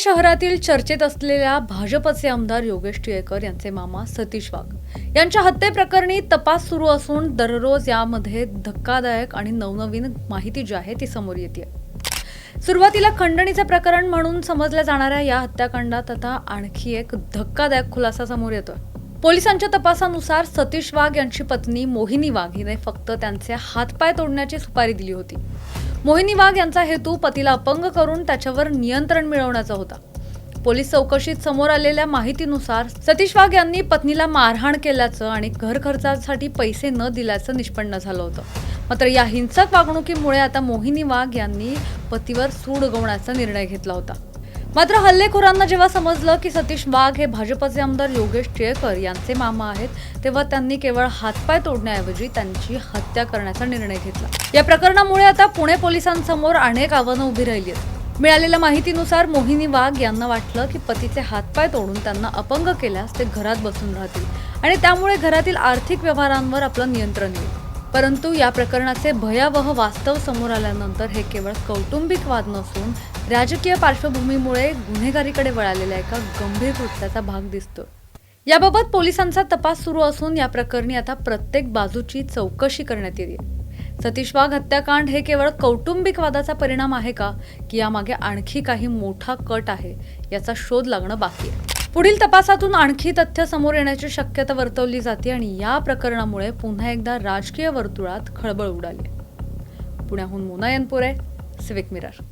शहरातील चर्चेत असलेल्या भाजपचे आमदार योगेश टिळेकर यांचे मामा सतीश वाघ यांच्या हत्येप्रकरणी तपास सुरू असून दररोज यामध्ये धक्कादायक आणि नवनवीन माहिती जी आहे ती समोर येते सुरुवातीला खंडणीचे प्रकरण म्हणून समजल्या जाणाऱ्या या हत्याकांडात आता आणखी एक धक्कादायक खुलासा समोर येतोय. पोलिसांच्या तपासानुसार सतीश वाघ यांची पत्नी मोहिनी वाघ हिने फक्त त्यांचे हातपाय तोडण्याची सुपारी दिली होती. मोहिनी वाघ यांचा हेतू पतीला अपंग करून त्याच्यावर नियंत्रण मिळवण्याचा होता. पोलीस चौकशीत समोर आलेल्या माहितीनुसार सतीश वाघ यांनी पत्नीला मारहाण केल्याचं आणि घर खर्चासाठी पैसे न दिल्याचं निष्पन्न झालं होतं. मात्र या हिंसक वागणुकीमुळे आता मोहिनी वाघ यांनी पतीवर सूड उगवण्याचा निर्णय घेतला होता. मात्र हल्लेखोरांना जेव्हा समजलं की सतीश वाघ हे भाजपचे आमदार योगेश टिळेकर यांचे मामा आहेत तेव्हा त्यांनी केवळ हातपाय तोडण्याऐवजी त्यांची हत्या करण्याचा निर्णय घेतला. या प्रकरणामुळे आता पुणे पोलिसांसमोर अनेक आव्हानं उभी राहिली आहेत. मिळालेल्या माहितीनुसार मोहिनी वाघ यांना वाटलं की पतीचे हातपाय तोडून त्यांना अपंग केल्यास ते घरात बसून राहतील आणि त्यामुळे घरातील आर्थिक व्यवहारांवर आपलं नियंत्रण येईल. परंतु या प्रकरणाचे भयावह वास्तव समोर आल्यानंतर हे केवळ कौटुंबिक वाद नसून राजकीय पार्श्वभूमीमुळे गुन्हेगारीकडे वळालेल्या एका गंभीर कृत्याचा भाग दिसतो याबाबत पोलिसांचा तपास सुरू असून या प्रकरणी आता प्रत्येक बाजूची चौकशी करण्यात येईल सतीश वाघ हत्याकांड हे केवळ कौटुंबिक वादाचा परिणाम आहे का? की यामागे आणखी काही मोठा कट आहे याचा शोध लागणं बाकी आहे. पुढील तपासातून आणखी तथ्य समोर येण्याची शक्यता वर्तवली जाते आणि या प्रकरणामुळे पुन्हा एकदा राजकीय वर्तुळात खळबळ उडाली. पुण्याहून मोना यनपुरे सिविक मिरर